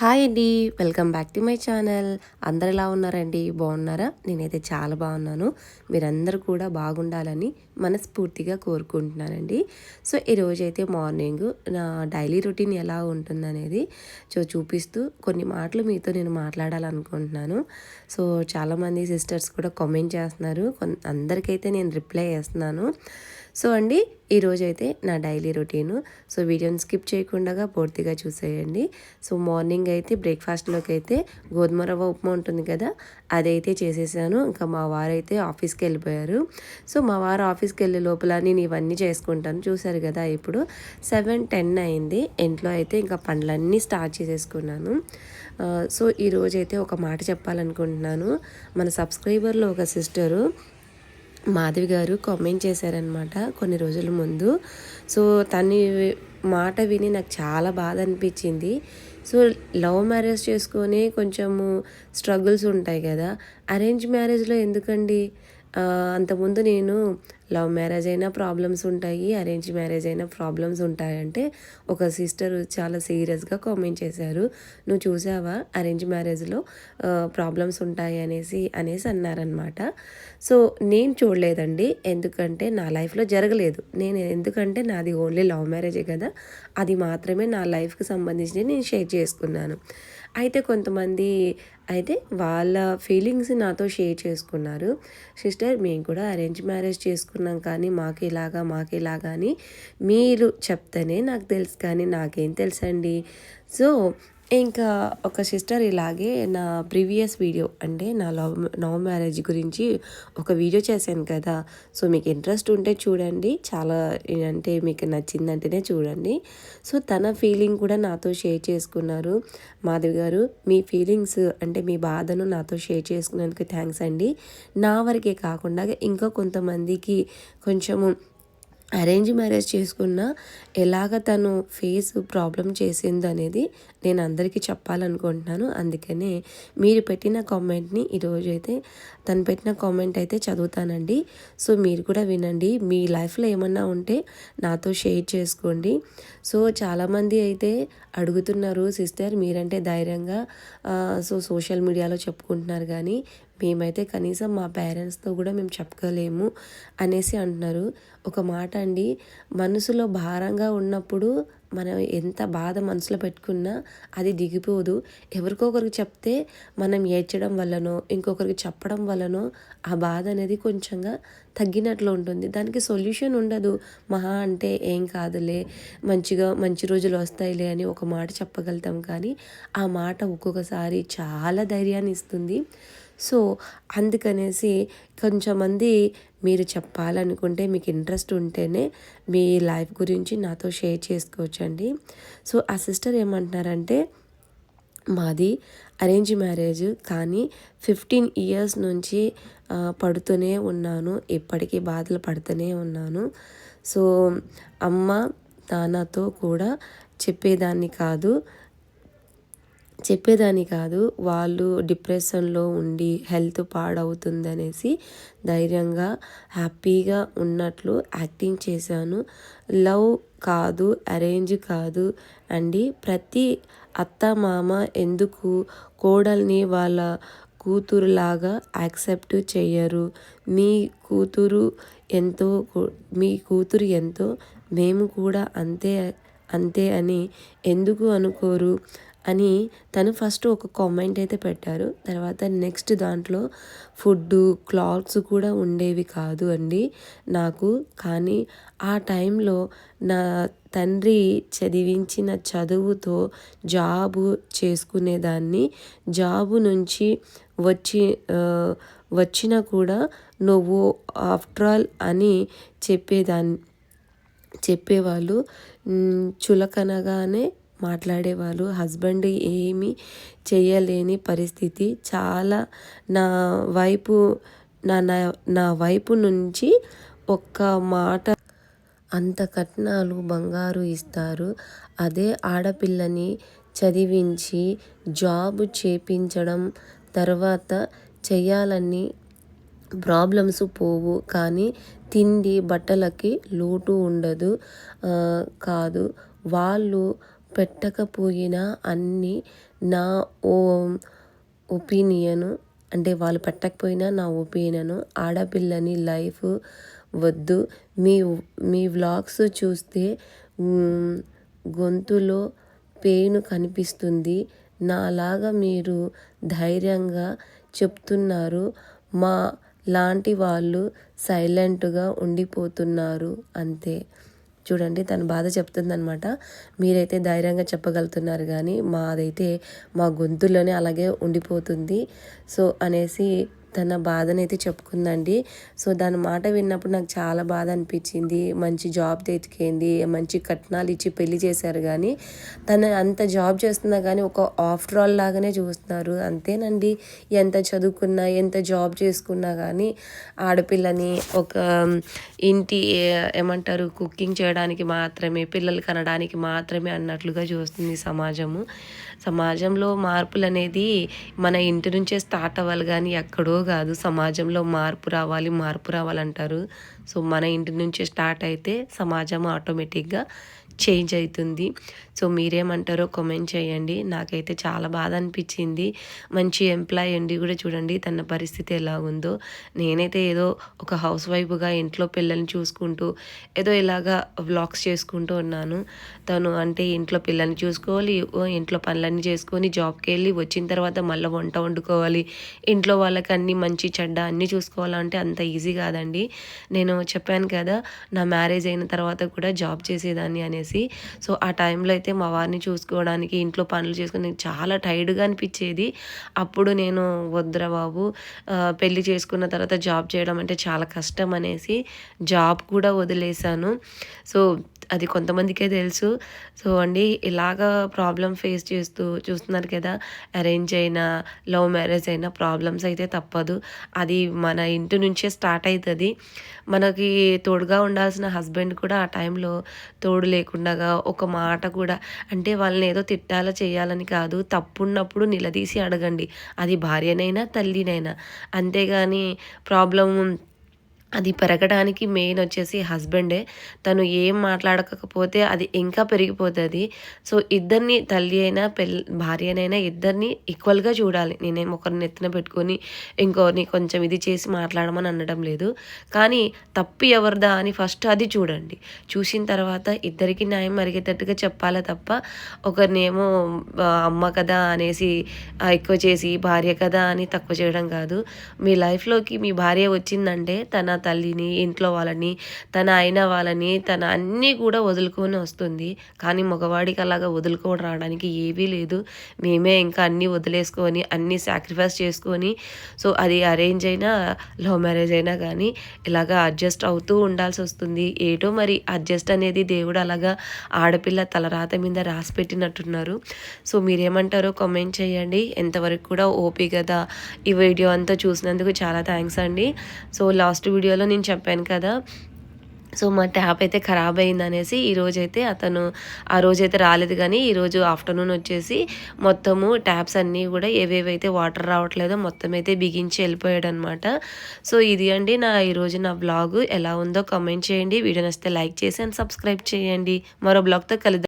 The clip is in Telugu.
హాయ్ అండి. Welcome back to my channel. అందరు ఎలా ఉన్నారండి? బాగున్నారా? నేనైతే చాలా బాగున్నాను. మీరందరూ కూడా బాగుండాలని మనస్ఫూర్తిగా కోరుకుంటున్నానండి. సో ఈ రోజైతే మార్నింగ్ నా డైలీ రొటీన్ ఎలా ఉంటుందనేది సో చూపిస్తూ కొన్ని మాటలు మీతో నేను మాట్లాడాలనుకుంటున్నాను. సో చాలామంది సిస్టర్స్ కూడా కామెంట్ చేస్తున్నారు. అందరికైతే నేను రిప్లై చేస్తున్నాను. సో అండి ఈరోజు అయితే నా డైలీ రొటీను. సో వీడియోని స్కిప్ చేయకుండా పూర్తిగా చూసేయండి. సో మార్నింగ్ అయితే బ్రేక్ఫాస్ట్లోకి అయితే గోధుమ రవ్వ ఉప్మా ఉంటుంది కదా అదైతే చేసేసాను. ఇంకా మా వారు అయితే ఆఫీస్కి వెళ్ళిపోయారు. సో మా వారు ఆఫీస్ ఆఫీస్కి వెళ్ళే లోపల నేను ఇవన్నీ చేసుకుంటాను. చూసారు కదా ఇప్పుడు సెవెన్ టెన్ అయింది. ఇంట్లో అయితే ఇంకా పనులన్నీ స్టార్ట్ చేసేసుకున్నాను. సో ఈరోజైతే ఒక మాట చెప్పాలనుకుంటున్నాను. మన సబ్స్క్రైబర్లో ఒక సిస్టరు మాధవి గారు కామెంట్ చేశారనమాట కొన్ని రోజుల ముందు. సో తన మాట విని నాకు చాలా బాధ అనిపించింది. సో లవ్ మ్యారేజ్ చేసుకొని కొంచెము స్ట్రగుల్స్ ఉంటాయి కదా. అరేంజ్ మ్యారేజ్లో ఎందుకండి? అంతకుముందు నేను లవ్ మ్యారేజ్ అయినా ప్రాబ్లమ్స్ ఉంటాయి అరేంజ్ మ్యారేజ్ అయినా ప్రాబ్లమ్స్ ఉంటాయంటే ఒక సిస్టర్ చాలా సీరియస్గా కామెంట్ చేశారు. నువ్వు చూసావా అరేంజ్ మ్యారేజ్లో ప్రాబ్లమ్స్ ఉంటాయి అనేసి అనేసి అన్నారనమాట సో నేను చూడలేదండి. ఎందుకంటే నా లైఫ్లో జరగలేదు. నేను ఎందుకంటే నాది ఓన్లీ లవ్ మ్యారేజే కదా. అది మాత్రమే నా లైఫ్కి సంబంధించి నేను షేర్ చేసుకున్నాను. అయితే కొంతమంది అయితే వాళ్ళ ఫీలింగ్స్ నాతో షేర్ చేసుకున్నారు. సిస్టర్ మేము కూడా అరేంజ్ మ్యారేజ్ చేసుకున్నాం. కానీ మాకు ఇలాగా మాకు ఇలాగా అని మీరు చెప్తేనే నాకు తెలుసు కానీ నాకేం తెలుసండి? సో ఇంకా ఒక సిస్టర్ ఇలాగే నా ప్రీవియస్ వీడియో అంటే నా లవ్ లవ్ మ్యారేజ్ గురించి ఒక వీడియో చేశాను కదా. సో మీకు ఇంట్రెస్ట్ ఉంటే చూడండి. చాలా అంటే మీకు నచ్చిందంటేనే చూడండి. సో తన ఫీలింగ్ కూడా నాతో షేర్ చేసుకున్నారు. మాధవి గారు మీ ఫీలింగ్స్ అంటే మీ బాధను నాతో షేర్ చేసుకున్నందుకు థ్యాంక్స్ అండి. నా వరకే కాకుండా ఇంకా కొంతమందికి కొంచెము అరేంజ్ మ్యారేజ్ చేసుకున్న ఎలాగ తను ఫేస్ ప్రాబ్లం చేసింది అనేది నేను అందరికీ చెప్పాలనుకుంటున్నాను. అందుకనే మీరు పెట్టిన కామెంట్ని ఈరోజు అయితే తను పెట్టిన కామెంట్ అయితే చదువుతానండి. సో మీరు కూడా వినండి. మీ లైఫ్లో ఏమన్నా ఉంటే నాతో షేర్ చేసుకోండి. సో చాలామంది అయితే అడుగుతున్నారు సిస్టర్ మీరంటే ధైర్యంగా సో సోషల్ మీడియాలో చెప్పుకుంటున్నారు కానీ మేమైతే కనీసం మా పేరెంట్స్తో కూడా మేము చెప్పగలేము అనేసి అంటున్నారు. ఒక మాట అండి మనసులో భారంగా ఉన్నప్పుడు మనం ఎంత బాధ మనసులో పెట్టుకున్నా అది దిగిపోదు. ఎవరికొకరికి చెప్తే మనం ఏడ్చడం వల్లనో ఇంకొకరికి చెప్పడం వల్లనో ఆ బాధ అనేది కొంచెంగా తగ్గినట్లు ఉంటుంది. దానికి సొల్యూషన్ ఉండదు. మహా అంటే ఏం కాదులే మంచిగా మంచి రోజులు వస్తాయిలే అని ఒక మాట చెప్పగలుగుతాం కానీ ఆ మాట ఒక్కొక్కసారి చాలా ధైర్యాన్ని ఇస్తుంది. సో అందుకనేసి కొంచెమంది మీరు చెప్పాలనుకుంటే మీకు ఇంట్రెస్ట్ ఉంటేనే మీ లైఫ్ గురించి నాతో షేర్ చేసుకోవచ్చండి. సో ఆ సిస్టర్ ఏమంటున్నారంటే మాది అరేంజ్ మ్యారేజ్ కానీ ఫిఫ్టీన్ ఇయర్స్ నుంచి పడుతూనే ఉన్నాను ఇప్పటికీ బాధలు పడుతూనే ఉన్నాను. సో అమ్మ నాన్నతో కూడా చెప్పేదాన్ని కాదు. చెప్పేదాన్ని కాదు. వాళ్ళు డిప్రెషన్లో ఉండి హెల్త్ పాడవుతుందనేసి ధైర్యంగా హ్యాపీగా ఉన్నట్లు యాక్టింగ్ చేశాను. లవ్ కాదు అరేంజ్ కాదు అండి. ప్రతి అత్త మామ ఎందుకు కోడల్ని వాళ్ళ కూతురులాగా యాక్సెప్ట్ చేయరు మీ కూతురు ఎంతో మీ కూతురు ఎంతో మేము కూడా అంతే అంతే అని ఎందుకు అనుకోరు? అని తను ఫస్ట్ ఒక కామెంట్ అయితే పెట్టారు. తర్వాత నెక్స్ట్ దాంట్లో ఫుడ్ క్లాత్స్ కూడా ఉండేవి కాదు అండి నాకు. కానీ ఆ టైంలో నా తండ్రి చదివించిన చదువుతో జాబు చేసుకునేదాన్ని. జాబు నుంచి వచ్చి వచ్చినా కూడా నువ్వు ఆఫ్టర్ ఆల్ అని చెప్పేదాన్ని చెప్పేవాళ్ళు. చులకనగానే మాట్లాడేవాళ్ళు. హస్బెండ్ ఏమీ చేయలేని పరిస్థితి. చాలా నా వైపు నా నా వైపు నుంచి ఒక్క మాట అంత కట్నాలు బంగారు ఇస్తారు. అదే ఆడపిల్లని చదివించి జాబ్ చేపించడం తర్వాత చేయాలని ప్రాబ్లమ్స్ పోవు. కానీ తిండి బట్టలకి లోటు ఉండదు. కాదు. వాళ్ళు పెట్టకపోయినా అన్నీ నా ఓ ఒపీనియను అంటే వాళ్ళు పెట్టకపోయినా నా ఒపీనియను ఆడపిల్లని లైఫ్ వద్దు. మీ మీ వ్లాగ్స్ చూస్తే గొంతులో పెయిన్ కనిపిస్తుంది. నాలాగా మీరు ధైర్యంగా చెప్తున్నారు. మా లాంటి వాళ్ళు సైలెంట్గా ఉండిపోతున్నారు. అంతే. చూడండి తన బాధ చెప్తుందనమాట మీరైతే ధైర్యంగా చెప్పగలుగుతున్నారు కానీ మాదైతే మా గొంతులోనే అలాగే ఉండిపోతుంది. సో అనేసి తన బాధనైతే చెప్పుకుందండి. సో దాని మాట విన్నప్పుడు నాకు చాలా బాధ అనిపించింది. మంచి జాబ్ తెచ్చుకుంది మంచి కట్నాలు ఇచ్చి పెళ్ళి చేశారు కానీ తను అంత జాబ్ చేస్తున్నా కానీ ఒక ఆఫ్టర్ ఆల్ లాగానే చూస్తున్నారు. అంతేనండి. ఎంత చదువుకున్నా ఎంత జాబ్ చేసుకున్నా కానీ ఆడపిల్లని ఒక ఇంటి ఏమంటారు కుకింగ్ చేయడానికి మాత్రమే పిల్లలు కనడానికి మాత్రమే అన్నట్లుగా చూస్తుంది సమాజము. సమాజంలో మార్పులు అనేది మన ఇంటి నుంచే స్టార్ట్ అవ్వాలి కానీ ఎక్కడో కాదు. సమాజంలో మార్పు రావాలి మార్పు రావాలంటారు. సో మన ఇంటి నుంచి స్టార్ట్ అయితే సమాజం ఆటోమేటిక్గా చేంజ్ అవుతుంది. సో మీరేమంటారో కామెంట్ చేయండి. నాకైతే చాలా బాధ అనిపించింది. మంచి ఎంప్లాయ్ అండి కూడా చూడండి తన పరిస్థితి ఎలా ఉందో. నేనైతే ఏదో ఒక హౌస్ వైఫ్గా ఇంట్లో పిల్లల్ని చూసుకుంటూ ఏదో ఇలాగా వ్లాగ్స్ చేసుకుంటూ ఉన్నాను. తను అంటే ఇంట్లో పిల్లల్ని చూసుకోవాలి ఇంట్లో పనులన్నీ చేసుకొని జాబ్కి వెళ్ళి వచ్చిన తర్వాత మళ్ళీ వంట వండుకోవాలి. ఇంట్లో వాళ్ళకి అన్ని మంచి చెడ్డ అన్నీ చూసుకోవాలంటే అంత ఈజీ కాదండి. నేను చెప్పాను కదా నా మ్యారేజ్ అయిన తర్వాత కూడా జాబ్ చేసేదాన్ని అనేసి. సో ఆ టైంలో అయితే మా వారిని చూసుకోవడానికి ఇంట్లో పనులు చేసుకుని చాలా టైర్డ్గా అనిపించేది. అప్పుడు నేను వద్దురా బాబు పెళ్ళి చేసుకున్న తర్వాత జాబ్ చేయడం అంటే చాలా కష్టం అనేసి జాబ్ కూడా వదిలేశాను. సో అది కొంతమందికే తెలుసు. సో అండి ఇలాగ ప్రాబ్లం ఫేస్ చేస్తూ చూస్తున్నారు కదా అరేంజ్ అయినా లవ్ మ్యారేజ్ అయినా ప్రాబ్లమ్స్ అయితే తప్పదు. అది మన ఇంటి నుంచే స్టార్ట్ అవుతుంది మనకి తోడుగా ఉండాల్సిన హస్బెండ్ కూడా ఆ టైంలో తోడు లేకుండా ఒక మాట కూడా అంటే వాళ్ళని ఏదో తిట్టాలా చేయాలని కాదు తప్పున్నప్పుడు నిలదీసి అడగండి. అది భార్యనైనా తల్లినైనా. అంతేగాని ప్రాబ్లం అది పెరగడానికి మెయిన్ వచ్చేసి హస్బెండే. తను ఏం మాట్లాడకపోతే అది ఇంకా పెరిగిపోతుంది. సో ఇద్దరిని తల్లి అయినా పెళ్ళి భార్యనైనా ఇద్దరిని ఈక్వల్గా చూడాలి. నేనేం ఒకరిని ఎత్తున పెట్టుకొని ఇంకోరిని కొంచెం ఇది చేసి మాట్లాడమని అనడం లేదు. కానీ తప్పు ఎవరిదా అని ఫస్ట్ అది చూడండి. చూసిన తర్వాత ఇద్దరికి న్యాయం మరిగేటట్టుగా చెప్పాలా తప్ప ఒకరినేమో అమ్మ కదా అనేసి ఎక్కువ చేసి భార్య కదా అని తక్కువ చేయడం కాదు. మీ లైఫ్లోకి మీ భార్య వచ్చిందంటే తన తల్లిని ఇంట్లో వాళ్ళని తన అయిన వాళ్ళని తన అన్నీ కూడా వదులుకొని వస్తుంది. కానీ మగవాడికి అలాగా వదులుకొని రావడానికి ఏవీ లేదు. మేమే ఇంకా అన్నీ వదిలేసుకొని అన్నీ సాక్రిఫైస్ చేసుకొని సో అది అరేంజ్ అయినా లవ్ మ్యారేజ్ అయినా కానీ ఇలాగా అడ్జస్ట్ అవుతూ ఉండాల్సి వస్తుంది. ఏటో మరి అడ్జస్ట్ అనేది దేవుడు అలాగా ఆడపిల్ల తలరాత మీద రాసి పెట్టినట్టున్నారు. సో మీరేమంటారో కామెంట్ చేయండి. ఎంతవరకు కూడా ఓపీ కదా ఈ వీడియో అంతా చూసినందుకు చాలా థ్యాంక్స్ అండి. సో లాస్ట్ వీడియో వీడియోలో నేను చెప్పాను కదా. సో మా ట్యాప్ అయితే ఖరాబ్ అయింది అనేసి ఈరోజైతే అతను ఆ రోజైతే రాలేదు కానీ ఈరోజు ఆఫ్టర్నూన్ వచ్చేసి మొత్తము ట్యాప్స్ అన్నీ కూడా ఏవేవైతే వాటర్ రావట్లేదో మొత్తం అయితే బిగించి వెళ్ళిపోయాడు అనమాట సో ఇది అండి నా ఈరోజు నా బ్లాగ్ ఎలా ఉందో కమెంట్ చేయండి. వీడియో నచ్చితే లైక్ చేసి అండ్ సబ్స్క్రైబ్ చేయండి. మరో బ్లాగ్తో కలుద్దాం.